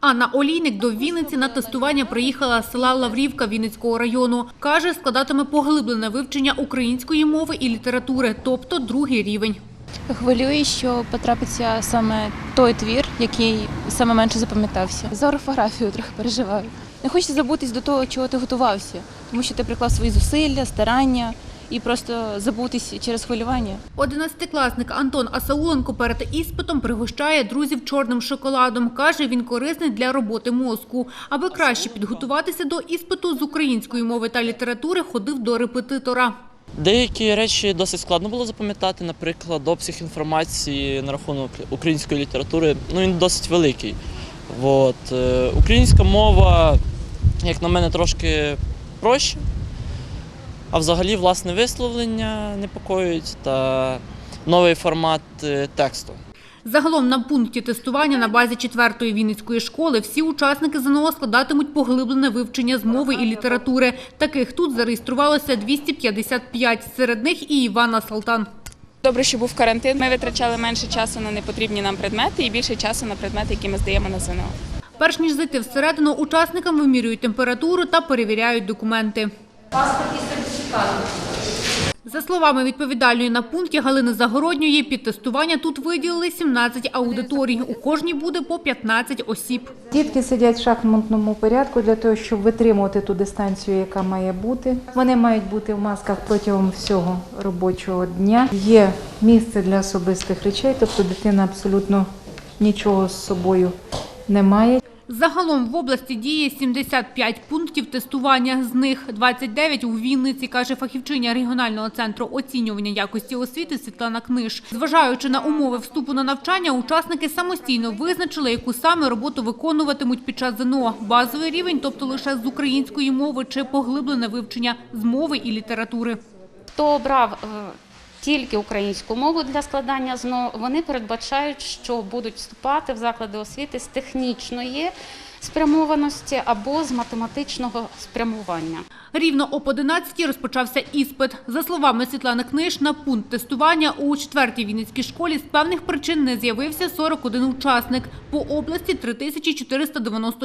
Анна Олійник до Вінниці на тестування приїхала з села Лаврівка Вінницького району. Каже, складатиме поглиблене вивчення української мови і літератури, тобто другий рівень. Хвилює, що потрапиться саме той твір, який саме менше запам'ятався. За орфографію трохи переживаю. Не хочеться забутись до того, чого ти готувався, тому що ти приклав свої зусилля, старання і просто забутись через хвилювання. Одинадцятикласник Антон Асауленко перед іспитом пригощає друзів чорним шоколадом. Каже, він корисний для роботи мозку. Аби краще підготуватися до іспиту з української мови та літератури, ходив до репетитора. Деякі речі досить складно було запам'ятати, наприклад, обсяг інформації на рахунок української літератури, ну він досить великий. От. е, Українська мова, як на мене, трошки проще, а взагалі власне висловлення непокоїть та новий формат е, тексту. Загалом на пункті тестування на базі 4-ї Вінницької школи всі учасники ЗНО складатимуть поглиблене вивчення з мови і літератури. Таких тут зареєструвалося 255, серед них і Івана Салтан. Добре, що був карантин. Ми витрачали менше часу на непотрібні нам предмети і більше часу на предмети, які ми здаємо на ЗНО. Перш ніж зайти всередину, учасникам вимірюють температуру та перевіряють документи. За словами відповідальної на пункті Галини Загородньої, під тестування тут виділили 17 аудиторій. У кожній буде по 15 осіб. Дітки сидять в шахматному порядку для того, щоб витримувати ту дистанцію, яка має бути. Вони мають бути в масках протягом всього робочого дня. Є місце для особистих речей, тобто дитина абсолютно нічого з собою не має. Загалом в області діє 75 пунктів тестування. З них 29 у Вінниці, каже фахівчиня регіонального центру оцінювання якості освіти Світлана Книж. Зважаючи на умови вступу на навчання, учасники самостійно визначили, яку саме роботу виконуватимуть під час ЗНО. Базовий рівень, тобто лише з української мови чи поглиблене вивчення з мови і літератури. Хто обрав е, тільки українську мову для складання ЗНО, вони передбачають, що будуть вступати в заклади освіти з технічної спрямованості або з математичного спрямування. Рівно об 11 розпочався іспит. За словами Світлани Книж, на пункт тестування у 4-й Вінницькій школі з певних причин не з'явився 41 учасник. По області – 3496.